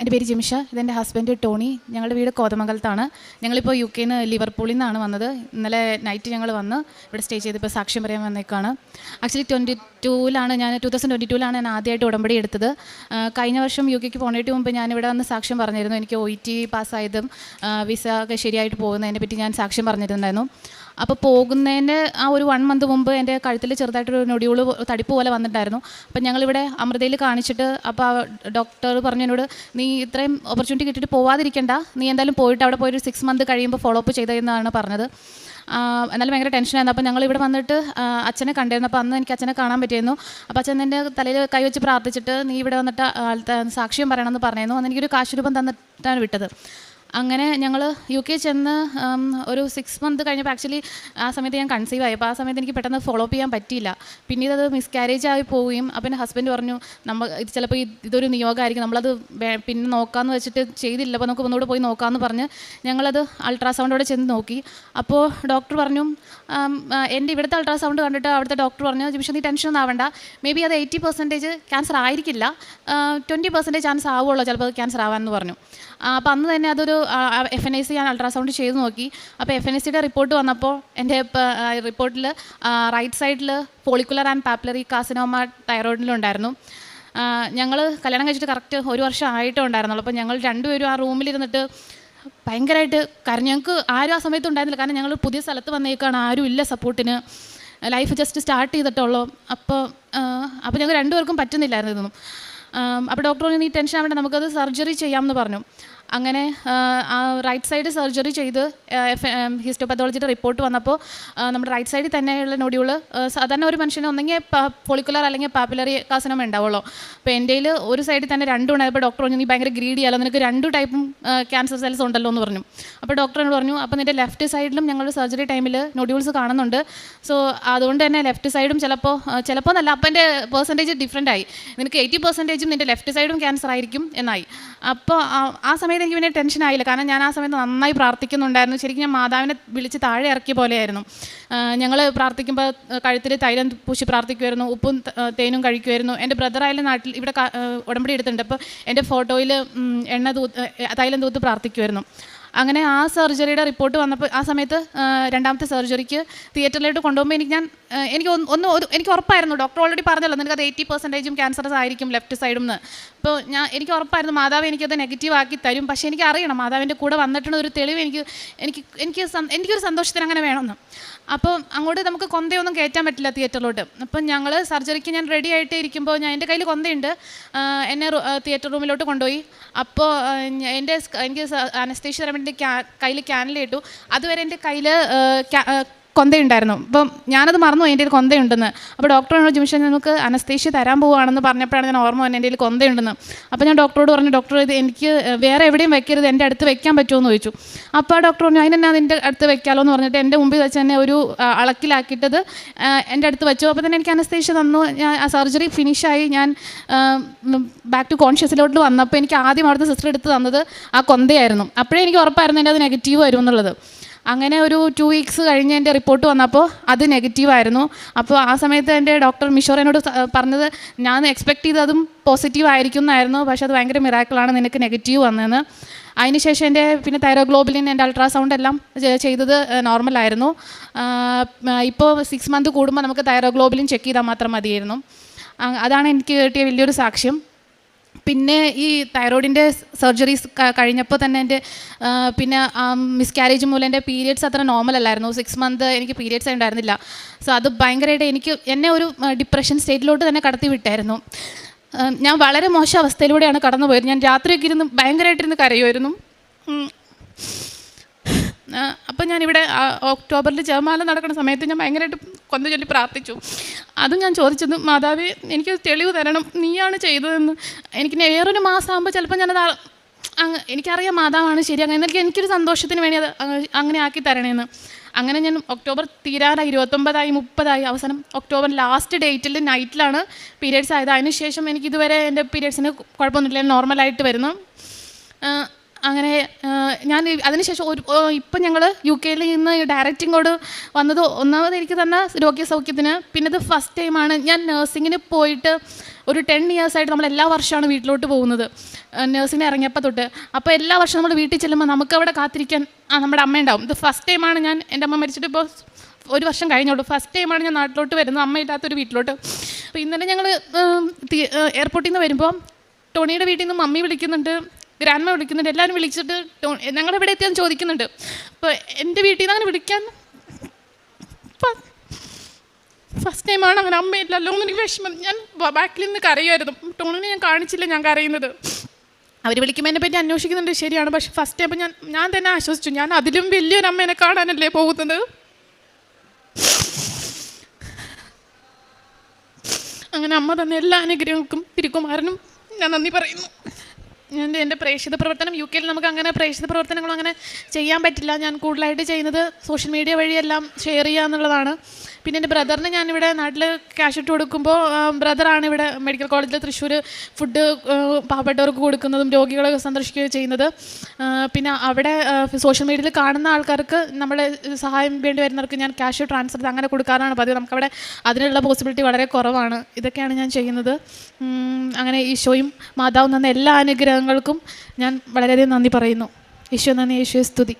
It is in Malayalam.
എന്റെ പേര് ജിംഷ ഇതെന്റെ ഹസ്ബൻഡ് ടോണി. ഞങ്ങളുടെ വീട് കോതമംഗലത്താണ്. ഞങ്ങളിപ്പോൾ യു കെയിൽ നിന്ന് ലിവർപൂളിൽ നിന്നാണ് വന്നത്. ഇന്നലെ നൈറ്റ് ഞങ്ങൾ വന്ന് ഇവിടെ സ്റ്റേ ചെയ്തിപ്പോൾ സാക്ഷ്യം പറയാൻ വന്നേക്കാണ്. ആക്ച്വലി ട്വന്റി ടൂവിലാണ് ഞാൻ ടു തൗസൻഡ് ട്വന്റി ടൂവിലാണ് ഞാൻ ആദ്യമായിട്ട് ഉടമ്പടി എടുത്തത്. കഴിഞ്ഞ വർഷം യു കെക്ക് പോണേറ്റ് മുമ്പ് ഞാൻ ഇവിടെ വന്ന് സാക്ഷ്യം പറഞ്ഞിരുന്നു. എനിക്ക് ഒ ഇ ടി പാസ്സായതും വിസ ഒക്കെ ശരിയായിട്ട് പോകുന്നതിനെ പറ്റി ഞാൻ സാക്ഷ്യം പറഞ്ഞിരുന്നായിരുന്നു അപ്പോൾ പോകുന്നതിന്റെ ആ ഒരു വൺ മന്ത് മുമ്പ് എന്റെ കഴുത്തിൽ ചെറുതായിട്ടൊരു നൊടിയുൾ തടിപ്പ് പോലെ വന്നിട്ടുണ്ടായിരുന്നു. അപ്പം ഞങ്ങളിവിടെ അമൃതയിൽ കാണിച്ചിട്ട് അപ്പോൾ ആ ഡോക്ടർ പറഞ്ഞു എന്നോട് നീ ഇത്രയും ഓപ്പർച്യൂണിറ്റി കിട്ടിയിട്ട് പോവാതിരിക്കണ്ട. നീ എന്തായാലും പോയിട്ട് അവിടെ പോയൊരു സിക്സ് മന്ത് കഴിയുമ്പോൾ ഫോളോ അപ്പ് ചെയ്തതെന്നാണ് പറഞ്ഞത്. എന്നാലും ഭയങ്കര ടെൻഷനായിരുന്നു അപ്പോൾ ഞങ്ങൾ ഇവിടെ വന്നിട്ട് അച്ഛനെ കണ്ടിരുന്നു. അപ്പോൾ അന്ന് എനിക്ക് അച്ഛനെ കാണാൻ പറ്റിയിരുന്നു. അപ്പോൾ അച്ഛൻ എന്റെ തലയിൽ കൈവച്ച് പ്രാർത്ഥിച്ചിട്ട് നീ ഇവിടെ വന്നിട്ട് സാക്ഷ്യം പറയണമെന്ന് പറഞ്ഞിരുന്നു. അന്ന് എനിക്കൊരു കാശുരൂപം തന്നിട്ടാണ് വിട്ടത്. അങ്ങനെ ഞങ്ങൾ യു കെ ചെന്ന് ഒരു സിക്സ് മന്ത് കഴിഞ്ഞപ്പോൾ ആക്ച്വലി ആ സമയത്ത് ഞാൻ കൺസീവ് ആയി. അപ്പോൾ ആ സമയത്ത് എനിക്ക് പെട്ടെന്ന് ഫോളോ അപ്പ് ചെയ്യാൻ പറ്റിയില്ല. പിന്നീട് അത് മിസ്കാരേജ് ആയി പോവുകയും അപ്പം ഹസ്ബൻഡ് പറഞ്ഞു നമ്മൾ ഇത് ചിലപ്പോൾ ഇത് ഇതൊരു നിയോഗമായിരിക്കും നമ്മളത് പിന്നെ നോക്കാമെന്ന് വെച്ചിട്ട് ചെയ്തില്ല. അപ്പോൾ നമുക്ക് ഒന്നുകൂടെ പോയി നോക്കാമെന്ന് പറഞ്ഞ് ഞങ്ങളത് അൾട്രാസൗണ്ടോടെ ചെന്ന് നോക്കി. അപ്പോൾ ഡോക്ടർ പറഞ്ഞു എന്റെ ഇവിടുത്തെ അൾട്രാസൗണ്ട് കണ്ടിട്ട് അവിടുത്തെ ഡോക്ടർ പറഞ്ഞു ജിമിഷ നീ ടെൻഷൻ ഒന്നും ആവണ്ട. മേ ബി അത് എയ്റ്റി പെർസെന്റേജ് ക്യാൻസർ ആയിരിക്കില്ല. ട്വന്റി പെർസെന്റേജ് ചാൻസ് ആവുള്ളൂ. ചിലപ്പോൾ ക്യാൻസർ ആവാമെന്ന് പറഞ്ഞു. അപ്പോൾ അന്ന് തന്നെ അതൊരു എഫ് എൻ ഐ സി ഞാൻ അൾട്രാസൗണ്ട് ചെയ്ത് നോക്കി. അപ്പോൾ എഫ് എൻ ഐ സിയുടെ റിപ്പോർട്ട് വന്നപ്പോൾ എന്റെ റിപ്പോർട്ടിൽ റൈറ്റ് സൈഡിൽ പോളിക്കുലർ ആൻഡ് പാപ്പുലറി കാസിനോമ തൈറോയിഡിലുണ്ടായിരുന്നു ഞങ്ങൾ കല്യാണം കഴിച്ചിട്ട് കറക്റ്റ് ഒരു വർഷം ആയിട്ടേ ഉണ്ടായിരുന്നുള്ളൂ. അപ്പോൾ ഞങ്ങൾ രണ്ടുപേരും ആ റൂമിലിരുന്നിട്ട് ഭയങ്കരമായിട്ട് കാരണം ഞങ്ങൾക്ക് ആരും ആ സമയത്ത് ഉണ്ടായിരുന്നില്ല. കാരണം ഞങ്ങൾ പുതിയ സ്ഥലത്ത് വന്നേക്കാണ് ആരും ഇല്ല സപ്പോർട്ടിന്. ലൈഫ് ജസ്റ്റ് സ്റ്റാർട്ട് ചെയ്തിട്ടുള്ളൂ. അപ്പോൾ അപ്പോൾ ഞങ്ങൾ രണ്ടുപേർക്കും പറ്റുന്നില്ലായിരുന്നു അപ്പോൾ ഡോക്ടർ പറഞ്ഞു നീ ടെൻഷൻ ആവേണ്ട നമുക്കത് സർജറി ചെയ്യാമെന്ന് പറഞ്ഞു. അങ്ങനെ റൈറ്റ് സൈഡ് സർജറി ചെയ്ത് ഹിസ്റ്റോപത്തോളജിയുടെ റിപ്പോർട്ട് വന്നപ്പോൾ നമ്മുടെ റൈറ്റ് സൈഡിൽ തന്നെയുള്ള നൊടിയുൾ സാധാരണ ഒരു മനുഷ്യന് ഒന്നെങ്കിൽ പൊളിക്കുലർ അല്ലെങ്കിൽ പാപ്പുലറി കാസനം ഉണ്ടാവുള്ളൂ. അപ്പോൾ എന്റെ ഒരു സൈഡിൽ തന്നെ രണ്ടും ഉണ്ടായപ്പോൾ ഡോക്ടർ പറഞ്ഞു നീ ഭയങ്കര ഗ്രീഡി ആയാലും നിനക്ക് രണ്ട് ടൈപ്പും ക്യാൻസർ സെൽസ് ഉണ്ടല്ലോ എന്ന് പറഞ്ഞു. അപ്പോൾ ഡോക്ടർ എന്നോട് പറഞ്ഞു അപ്പോൾ നിന്റെ ലെഫ്റ്റ് സൈഡിലും ഞങ്ങളുടെ സർജറി ടൈമിൽ നൊഡ്യൂൾസ് കാണുന്നുണ്ട്. സോ അതുകൊണ്ട് തന്നെ ലെഫ്റ്റ് സൈഡും ചിലപ്പോൾ ചിലപ്പോൾ എന്നല്ല അപ്പം എന്റെ പെർസെന്റേജ് ഡിഫറെന്റ് ആയി. നിനക്ക് എയ്റ്റി പെർസെന്റേജും നിന്റെ ലെഫ്റ്റ് സൈഡും ക്യാൻസർ ആയിരിക്കും എന്നായി. അപ്പോൾ ആ- ആ സമയത്ത് എനിക്ക് പിന്നെ ടെൻഷൻ ആയില്ല. കാരണം ഞാൻ ആ സമയത്ത് നന്നായി പ്രാർത്ഥിക്കുന്നുണ്ടായിരുന്നു. ശരിക്കും ഞാൻ മാതാവിനെ വിളിച്ച് താഴെ ഇറക്കിയ പോലെയായിരുന്നു. ഞങ്ങൾ പ്രാർത്ഥിക്കുമ്പോൾ കഴുത്തിൽ തൈലം പൂശി പ്രാർത്ഥിക്കുമായിരുന്നു ഉപ്പും തേനും കഴിക്കുമായിരുന്നു എന്റെ ബ്രദറായാലും നാട്ടിൽ ഇവിടെ ഉടമ്പടി എടുത്തിട്ടുണ്ട്. അപ്പോൾ എന്റെ ഫോട്ടോയിൽ എണ്ണ തൂത്ത് തൈലം തൂത്ത് പ്രാർത്ഥിക്കുമായിരുന്നു അങ്ങനെ ആ സർജറിയുടെ റിപ്പോർട്ട് വന്നപ്പോൾ ആ സമയത്ത് രണ്ടാമത്തെ സർജറിക്ക് തിയേറ്ററിലോട്ട് കൊണ്ടുപോകുമ്പോൾ എനിക്ക് ഞാൻ എനിക്ക് ഒന്ന് എനിക്ക് ഉറപ്പായിരുന്നു. ഡോക്ടർ ഓൾറെഡി പറഞ്ഞല്ലോ നിനക്ക് അത് എയ്റ്റി പെർസെന്റേജും ക്യാൻസറസ് ആയിരിക്കും ലെഫ്റ്റ് സൈഡിൽ നിന്ന് അപ്പോൾ ഞാൻ എനിക്ക് ഉറപ്പായിരുന്നു മാതാവ് എനിക്കത് നെഗറ്റീവ് ആക്കി തരും. പക്ഷേ എനിക്ക് അറിയണം മാതാവിന്റെ കൂടെ വന്നിട്ടുള്ള ഒരു തെളിവ് എനിക്ക് എനിക്ക് എനിക്ക് എനിക്കൊരു സന്തോഷത്തിന് അങ്ങനെ വേണമെന്ന്. അപ്പോൾ അങ്ങോട്ട് നമുക്ക് കൊന്തയൊന്നും കയറ്റാൻ പറ്റില്ല തിയേറ്ററിലോട്ട്. അപ്പം ഞങ്ങൾ സർജറിക്ക് ഞാൻ റെഡി ആയിട്ട് ഇരിക്കുമ്പോൾ ഞാൻ എന്റെ കയ്യിൽ കൊന്തയുണ്ട്. എന്നെ തിയേറ്റർ റൂമിലോട്ട് കൊണ്ടുപോയി. അപ്പോൾ എന്റെ എനിക്ക് അനസ്തേഷ്യ തരാൻ വേണ്ടി കയ്യിൽ ക്യാനിലിട്ടു അതുവരെ എന്റെ കയ്യിൽ കൊന്തയുണ്ടായിരുന്നു. അപ്പം ഞാനത് മറന്നു എന്റെ കയ്യിൽ കൊന്തയുണ്ടെന്ന്. അപ്പോൾ ഡോക്ടർ ഡോക്ടറിനോട് ജിമിഷൻ നമുക്ക് അനസ്തേഷ്യ തരാൻ പോവുകയാണെന്ന് പറഞ്ഞപ്പോഴാണ് ഞാൻ ഓർമ്മ വന്നത് എന്റെ കയ്യിൽ കൊന്തയുണ്ടെന്ന്. അപ്പോൾ ഞാൻ ഡോക്ടറോട് പറഞ്ഞു ഡോക്ടർ ഇത് എനിക്ക് വേറെ എവിടെയും വെക്കരുത്. എന്റെ അടുത്ത് വെക്കാൻ പറ്റുമോ? എന്ന് ചോദിച്ചു. അപ്പോൾ ആ ഡോക്ടർ പറഞ്ഞു അതിനെന്നാ അതിന്റെ അടുത്ത് വെക്കാമല്ലോ എന്ന് പറഞ്ഞിട്ട് എന്റെ മുമ്പിൽ വെച്ച് തന്നെ ഒരു അളക്കിലാക്കിയിട്ടത് എന്റെ അടുത്ത് വെച്ചു. അപ്പോൾ തന്നെ എനിക്ക് അനസ്തേഷ്യ തന്നു. ഞാൻ ആ സർജറി ഫിനിഷായി ഞാൻ ബാക്ക് ടു കോൺഷ്യസിലോട്ട് വന്നപ്പോൾ എനിക്ക് ആദ്യം അവിടുത്തെ സിസ്റ്റർ എടുത്ത് തന്നത് ആ കൊന്തയായിരുന്നു. അപ്പോഴേ എനിക്ക് ഉറപ്പായിരുന്നു എന്റെ അത് നെഗറ്റീവ് വരും എന്നുള്ളത് അങ്ങനെ ഒരു ടു വീക്സ് കഴിഞ്ഞ് എന്റെ റിപ്പോർട്ട് വന്നപ്പോൾ അത് നെഗറ്റീവായിരുന്നു അപ്പോൾ ആ സമയത്ത് എന്റെ ഡോക്ടർ മിഷോർ പറഞ്ഞത് ഞാൻ എക്സ്പെക്ട് ചെയ്തതും പോസിറ്റീവ് ആയിരിക്കും എന്നായിരുന്നു. പക്ഷേ അത് ഭയങ്കര മിറാക്കിളാണ് നിനക്ക് നെഗറ്റീവ് വന്നതെന്ന് അതിനുശേഷം എന്റെ പിന്നെ തൈറോഗ്ലോബിലിൻ എന്റെ അൾട്രാസൗണ്ട് എല്ലാം ചെയ്തത് നോർമലായിരുന്നു ഇപ്പോൾ സിക്സ് മന്ത് കൂടുമ്പോൾ നമുക്ക് തൈറോഗ്ലോബിലിൻ ചെക്ക് ചെയ്താൽ മാത്രം മതിയായിരുന്നു. അതാണ് എനിക്ക് കിട്ടിയ വലിയൊരു സാക്ഷ്യം. പിന്നെ ഈ തൈറോയിഡിന്റെ സർജറീസ് കഴിഞ്ഞപ്പോൾ തന്നെ എന്റെ പിന്നെ മിസ്കാരേജ് മൂലം എന്റെ പീരിയഡ്സ് അത്ര നോർമൽ അല്ലായിരുന്നു. സിക്സ് മന്ത് എനിക്ക് പീരിയഡ്സ് ഉണ്ടായിരുന്നില്ല. സോ അത് ഭയങ്കരമായിട്ട് എനിക്ക് എന്നെ ഒരു ഡിപ്രഷൻ സ്റ്റേറ്റിലോട്ട് തന്നെ കടത്തി വിട്ടായിരുന്നു. ഞാൻ വളരെ മോശം അവസ്ഥയിലൂടെയാണ് കടന്നു പോയത് ഞാൻ രാത്രിയൊക്കെ ഇരുന്ന് ഭയങ്കരമായിട്ടിരുന്ന് കരയുമായിരുന്നു. അപ്പം ഞാനിവിടെ ഒക്ടോബറിൽ ജപമാല നടക്കുന്ന സമയത്ത് ഞാൻ ഭയങ്കരമായിട്ട് കൊന്ത ചൊല്ലി പ്രാർത്ഥിച്ചു. അതും ഞാൻ ചോദിച്ചത് മാതാവി എനിക്ക് തെളിവ് തരണം. നീയാണ് ചെയ്തതെന്ന്. എനിക്ക് വേറൊരു മാസമാകുമ്പോൾ ചിലപ്പോൾ ഞാനത് അങ്ങ് എനിക്കറിയാം മാതാവാണ് ശരി അങ്ങനെ എനിക്ക് എനിക്കൊരു സന്തോഷത്തിന് വേണ്ടി അത് അങ്ങനെ ആക്കി തരണേന്ന്. അങ്ങനെ ഞാൻ ഒക്ടോബർ തീരാറായി ഇരുപത്തൊമ്പതായി മുപ്പതായി അവസാനം ഒക്ടോബർ ലാസ്റ്റ് ഡേറ്റിൽ നൈറ്റിലാണ് പീരീഡ്സ് ആയത്. അതിനുശേഷം എനിക്കിതുവരെ എന്റെ പീരീഡ്സിന് കുഴപ്പമൊന്നുമില്ല നോർമലായിട്ട് വരുന്നു. അങ്ങനെ ഞാൻ അതിനുശേഷം ഒരു ഇപ്പം ഞങ്ങൾ യു കെയിൽ നിന്ന് ഡയറക്റ്റിങ്ങോട് വന്നത് ഒന്നാമത് എനിക്ക് തന്ന രോഗ്യ സൗഖ്യത്തിന്. പിന്നെ ഇത് ഫസ്റ്റ് ടൈമാണ് ഞാൻ നഴ്സിങ്ങിന് പോയിട്ട് ഒരു ടെൻ ഇയേഴ്സായിട്ട് നമ്മൾ എല്ലാ വർഷമാണ് വീട്ടിലോട്ട് പോകുന്നത്. നഴ്സിങ്ങിന് ഇറങ്ങിയപ്പോൾ തൊട്ട്. അപ്പോൾ എല്ലാ വർഷവും നമ്മൾ വീട്ടിൽ ചെല്ലുമ്പോൾ നമുക്ക് അവിടെ കാത്തിരിക്കാൻ ആ നമ്മുടെ അമ്മ ഉണ്ടാവും. ഇത് ഫസ്റ്റ് ടൈമാണ് ഞാൻ എന്റെ അമ്മ മരിച്ചിട്ട് ഇപ്പോൾ ഒരു വർഷം കഴിഞ്ഞോളൂ ഫസ്റ്റ് ടൈമാണ് ഞാൻ നാട്ടിലോട്ട് വരുന്നത്. അമ്മയില്ലാത്തൊരു വീട്ടിലോട്ട്. അപ്പോൾ ഇന്നലെ ഞങ്ങൾ എയർപോർട്ടിൽ നിന്ന് വരുമ്പോൾ ടോണിയുടെ വീട്ടിൽ നിന്ന് മമ്മി വിളിക്കുന്നുണ്ട്. ഗ്രാൻഡ്മ വിളിക്കുന്നുണ്ട്. എല്ലാവരും വിളിച്ചിട്ട് ഞങ്ങളുടെ ഇവിടെ എത്തിയാൽ ചോദിക്കുന്നുണ്ട്. അപ്പോൾ എന്റെ വീട്ടിൽ നിന്ന് അങ്ങനെ വിളിക്കാൻ ഫസ്റ്റ് ടൈമാണ് അങ്ങനെ അമ്മയില്ലല്ലോ എന്ന് എനിക്ക് വിഷമം. ഞാൻ ബാക്കിൽ നിന്ന് കരയുമായിരുന്നു. ടോണിനെ ഞാൻ കാണിച്ചില്ല ഞാൻ കരയുന്നത്. അവർ വിളിക്കുമ്പോൾ എന്നെ പറ്റി അന്വേഷിക്കുന്നുണ്ട്. ശരിയാണ്. പക്ഷെ ഫസ്റ്റ് ടൈം ഞാൻ ഞാൻ തന്നെ ആശ്വസിച്ചു. ഞാൻ അതിലും വലിയൊരു അമ്മേനെ കാണാനല്ലേ പോകുന്നത്. അങ്ങനെ അമ്മ തന്ന എല്ലാ അനുഗ്രഹങ്ങൾക്കും തിരുക്കുമാരനും ഞാൻ നന്ദി പറയുന്നു. ഞാൻ എന്റെ പ്രേക്ഷിത പ്രവർത്തനം യു കെയിൽ നമുക്ക് അങ്ങനെ പ്രേക്ഷിത പ്രവർത്തനങ്ങളും അങ്ങനെ ചെയ്യാൻ പറ്റില്ല. ഞാൻ കൂടുതലായിട്ട് ചെയ്യുന്നത് സോഷ്യൽ മീഡിയ വഴിയെല്ലാം ഷെയർ ചെയ്യുക എന്നുള്ളതാണ് പിന്നെ എന്റെ ബ്രദറിന് ഞാനിവിടെ നാട്ടിൽ ക്യാഷ് ഇട്ട് കൊടുക്കുമ്പോൾ ബ്രദറാണ് ഇവിടെ മെഡിക്കൽ കോളേജിൽ തൃശ്ശൂർ ഫുഡ് പാവപ്പെട്ടവർക്ക് കൊടുക്കുന്നതും രോഗികളെ സന്ദർശിക്കുകയും ചെയ്യുന്നത്. പിന്നെ അവിടെ സോഷ്യൽ മീഡിയയിൽ കാണുന്ന ആൾക്കാർക്ക് നമ്മളെ സഹായം വേണ്ടി വരുന്നവർക്ക് ഞാൻ ക്യാഷ് ട്രാൻസ്ഫർ അങ്ങനെ കൊടുക്കാറാണ് പതിവ്. നമുക്കവിടെ അതിനുള്ള പോസിബിലിറ്റി വളരെ കുറവാണ്. ഇതൊക്കെയാണ് ഞാൻ ചെയ്യുന്നത്. അങ്ങനെ ഈശോയും മാതാവും തന്ന എല്ലാ അനുഗ്രഹങ്ങൾക്കും ഞാൻ വളരെയധികം നന്ദി പറയുന്നു. ഈശോ നന്ദി ഈശോ സ്തുതി.